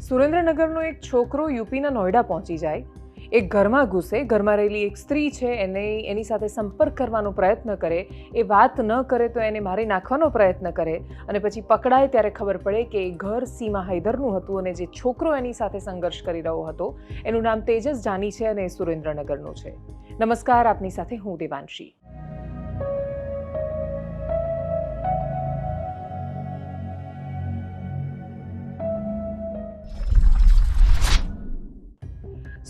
સુરેન્દ્રનગરનો એક છોકરો યુપીના નોઈડા પહોંચી જાય. એક ઘરમાં ઘૂસે, ઘરમાં રહેલી એક સ્ત્રી છે, એને એની સાથે સંપર્ક કરવાનો પ્રયત્ન કરે. એ વાત ન કરે તો એને મારી નાખવાનો પ્રયત્ન કરે. અને પછી પકડાય ત્યારે ખબર પડે કે એ ઘર સીમા હૈદરનું હતું અને જે છોકરો એની સાથે સંઘર્ષ કરી રહ્યો હતો, એનું નામ તેજસ જાની છે અને એ સુરેન્દ્રનગરનું છે. નમસ્કાર, આપની સાથે હું દેવાંશી.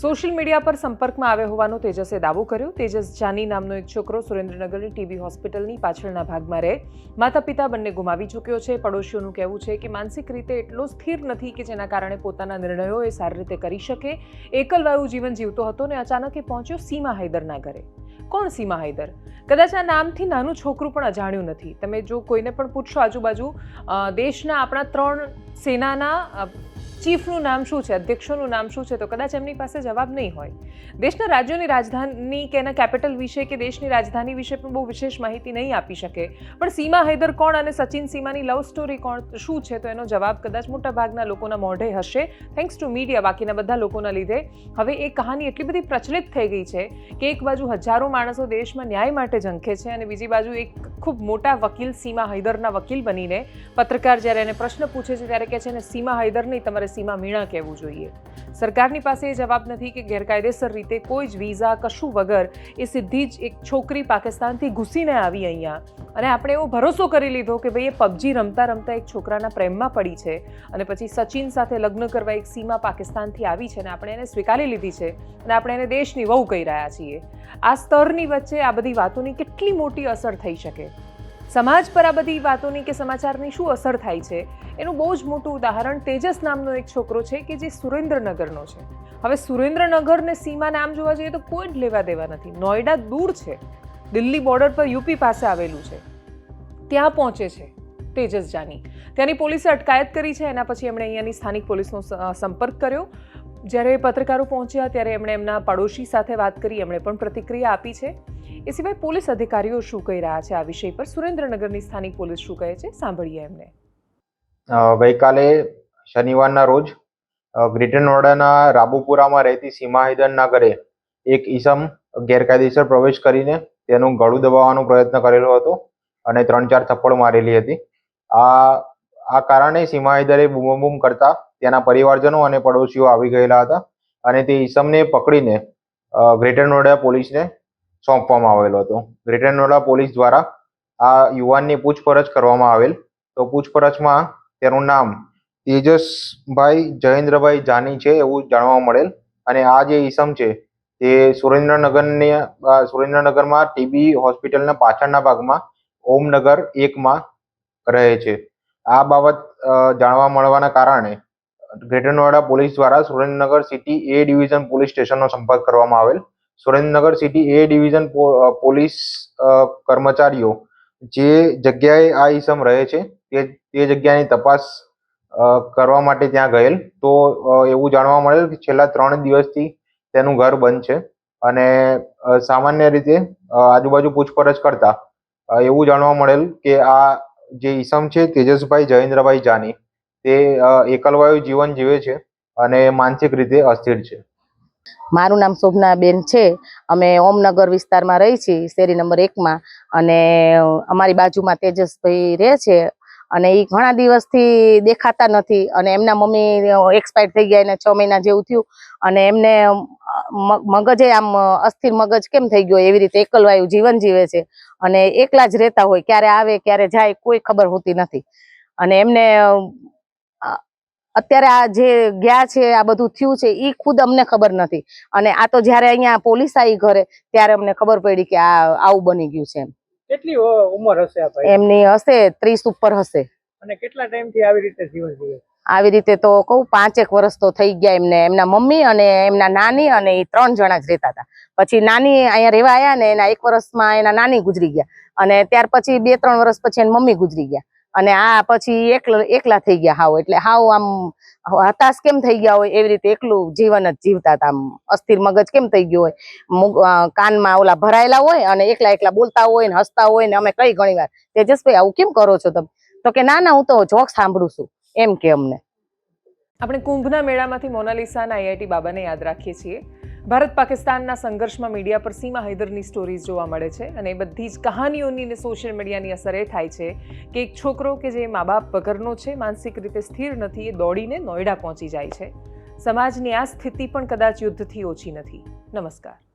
સોશિયલ મીડિયા પર સંપર્કમાં આવ્યો હોવાનો તેજસે દાવો કર્યો. તેજસ જાની નામનો એક છોકરો સુરેન્દ્રનગરની ટીબી હોસ્પિટલની પાછળના ભાગમાં રહે. માતા પિતા બંને ગુમાવી ચૂક્યો છે. પડોશીઓનું કહેવું છે કે માનસિક રીતે એટલો સ્થિર નથી કે જેના કારણે પોતાના નિર્ણયો એ સારી રીતે કરી શકે. એકલવાયું જીવન જીવતો હતો ને અચાનક એ પહોંચ્યો સીમા હૈદરના ઘરે. કોણ સીમા હૈદર? કદાચ આ નામથી નાનું છોકરું પણ અજાણ્યું નથી. તમે જો કોઈને પણ પૂછશો આજુબાજુ દેશના આપણા ત્રણ સેનાના ચીફનું નામ શું છે, અધ્યક્ષોનું નામ શું છે, તો કદાચ એમની પાસે જવાબ નહીં હોય. દેશના રાજ્યોની રાજધાની કે એના કેપિટલ વિશે કે દેશની રાજધાની વિશે પણ બહુ વિશેષ માહિતી નહીં આપી શકે. પણ સીમા હૈદર કોણ અને સચિન સીમાની લવ સ્ટોરી કોણ, શું છે, તો એનો જવાબ કદાચ મોટા ભાગના લોકોના મોઢે હશે. થેન્ક્સ ટુ મીડિયા બાકીના બધા લોકોના લીધે. હવે એ કહાની એટલી બધી પ્રચલિત થઈ ગઈ છે કે એક બાજુ હજારો માણસો દેશમાં ન્યાય માટે ઝંખે છે અને બીજી બાજુ એક ખૂબ મોટા વકીલ સીમા હૈદરના વકીલ બનીને પત્રકાર જ્યારે એને પ્રશ્ન પૂછે છે ત્યારે કહે છે ને, સીમા હૈદર નહીં, તમારે સીમા મીણા કહેવું જોઈએ. સરકારની પાસે એ જવાબ નથી કે ગેરકાયદેસર રીતે કોઈ જ વિઝા કશું વગર એ સીધી જ એક છોકરી પાકિસ્તાનથી ઘૂસીને આવી અહીંયા. અને આપણે એવો ભરોસો કરી લીધો કે ભાઈ, એ પબજી રમતા રમતા એક છોકરાના પ્રેમમાં પડી છે અને પછી સચિન સાથે લગ્ન કરવા એક સીમા પાકિસ્તાનથી આવી છે અને આપણે એને સ્વીકારી લીધી છે અને આપણે એને દેશની વહુ કહી રહ્યા છીએ. આ સ્તરની વચ્ચે આ બધી વાતોની કેટલી મોટી અસર થઈ શકે? સમાજ પર આ બધી વાતોની કે સમાચારની શું અસર થાય છે, એનું બહુ જ મોટું ઉદાહરણ તેજસ નામનો એક છોકરો છે કે જે સુરેન્દ્રનગરનો છે. હવે સુરેન્દ્રનગરને સીમા નામ જોવા જઈએ તો કોઈ જ લેવા દેવા નથી. નોઈડા દૂર છે. દિલ્હી બોર્ડર પર યુપી પાસે આવેલું છે. ત્યાં પહોંચે છે તેજસ જાની. ત્યાંની પોલીસે અટકાયત કરી છે, એના પછી એમણે અહીંયાની સ્થાનિક પોલીસનો સંપર્ક કર્યો. જ્યારે પત્રકારો પહોંચ્યા ત્યારે એમણે એમના પડોશી સાથે વાત કરી, એમણે પણ પ્રતિક્રિયા આપી છે. એ સિવાય પોલીસ અધિકારીઓ શું કહી રહ્યા છે આ વિષય પર સુરેન્દ્રનગરની સ્થાનિક પોલીસ શું કહે છે? સાંભળીએ એમને. ગઈકાલે શનિવારના રોજ ગ્રેટર નોડાના રાબુપુરામાં રહેતી સીમા હૈદરના ઘરે એક ઈસમ ગેરકાયદેસર પ્રવેશ કરીને તેનું ગળું દબાવવાનો પ્રયત્ન કરેલો હતો અને ત્રણ ચાર થપ્પડ મારેલી હતી. આ આ કારણે સીમા હૈદરે બૂમ કરતા તેના પરિવારજનો અને પડોશીઓ આવી ગયેલા હતા અને તે ઈસમને પકડીને ગ્રેટર નોડા પોલીસને સોંપવામાં આવેલો હતો. ગ્રેટર પોલીસ દ્વારા આ યુવાનની પૂછપરછ કરવામાં આવેલ. તો પૂછપરછમાં તેનું નામ તેજસભાઈ જયેન્દ્રભાઈ જાની છે એવું જાણવા મળેલ. અને આ જે ઈસમ છે તે સુરેન્દ્રનગરની સુરેન્દ્રનગરમાં ટીબી હોસ્પિટલના પાછળના ભાગમાં ઓમનગર એકમાં રહે છે. આ બાબત જાણવા મળવાના કારણે ગ્રેટર નોઈડા પોલીસ દ્વારા Surendranagar city A division police સ્ટેશનનો સંપર્ક કરવામાં આવેલ. Surendranagar city A division police કર્મચારીઓ જે જગ્યાએ આ ઈસમ રહે છે, તે તે જગ્યાની તપાસ કરવા માટે ત્યાં ગયેલ. તો એવું જાણવા મળેલ કે છેલ્લા ત્રણ દિવસથી તેનું ઘર બંધ છે અને સામાન્ય રીતે આજુબાજુ પૂછપરછ કરતા એવું જાણવા મળેલ કે આ જે ઈસમ છે તેજસભાઈ જયેન્દ્રભાઈ જાની, તે એકલવાયુ જીવન જીવે છે અને માનસિક રીતે અસ્થિર છે. મારું નામ શોભનાબેન છે. અમે ઓમનગર વિસ્તારમાં રહી છીએ, શેરી નંબર એકમાં. અને અમારી બાજુમાં તેજસભાઈ રહે છે અને એ ઘણા દિવસથી દેખાતા નથી. અને એમના મમ્મી એક્સપાયર થઈ ગયા એને છ મહિના જેવું થયું. અને એમને મગજે આમ અસ્થિર મગજ કેમ થઈ ગયો? એવી રીતે એકલવાયું જીવન જીવે છે. અને એકલા જ રહેતા હોય, ક્યારે આવે, ક્યારે જાય, કોઈ ખબર હોતી નથી. અને એમને અત્યારે આ જે ગયા છે આ બધું થયું છે એ ખુદ અમને ખબર નથી. અને આ તો જ્યારે અહીંયા પોલીસ આવી ઘરે ત્યારે અમને ખબર પડી કે આ આવું બની ગયું છે કેટલી ઉંમર હશે એમની હશે ત્રીસ ઉપર હશે. અને કેટલા ટાઈમથી આવી રીતે જીવન જીવે આવી રીતે તો કહું પાંચેક વર્ષ તો થઈ ગયા એમને એમના મમ્મી અને એમના નાની અને એ ત્રણ જણા જ રહેતા હતા. પછી નાની અહીંયા રહેવા આવ્યા ને એના એક વર્ષમાં એના નાની ગુજરી ગયા. અને ત્યાર પછી બે ત્રણ વર્ષ પછી એની મમ્મી ગુજરી ગયા. અને આ પછી એકલા એકલા થઈ ગયા હાવ, એટલે હાવ આમ હતાશ કેમ થઈ ગયા હોય એવી રીતે એકલું જીવન જ જીવતા હતા આમ. અસ્થિર મગજ કેમ થઈ ગયું હોય? કાનમાં ઓલા ભરાયેલા હોય અને એકલા એકલા બોલતા હોય ને હસતા હોય ને અમે કઈ ઘણી વાર. તેજસભાઈ, આવું કેમ કરો છો તમે? તો કે ના ના, હું તો જોક સાંભળું છું. એમ કે અમને. આપણે કુંભના મેળામાંથી મોનાલિસાના આઈઆઈટી બાબાને યાદ રાખીએ છીએ. ભારત પાકિસ્તાનના સંઘર્ષમાં મીડિયા પર સીમા હૈદરની સ્ટોરીઝ જોવા મળે છે અને એ બધી જ કહાનીઓની ને સોશિયલ મીડિયાની અસર એ થાય છે કે એક છોકરો કે જે મા બાપ વગરનો છે, માનસિક રીતે સ્થિર નથી, એ દોડીને નોઈડા પહોંચી જાય છે. સમાજની આ સ્થિતિ પણ કદાચ યુદ્ધથી ઓછી નથી. નમસ્કાર.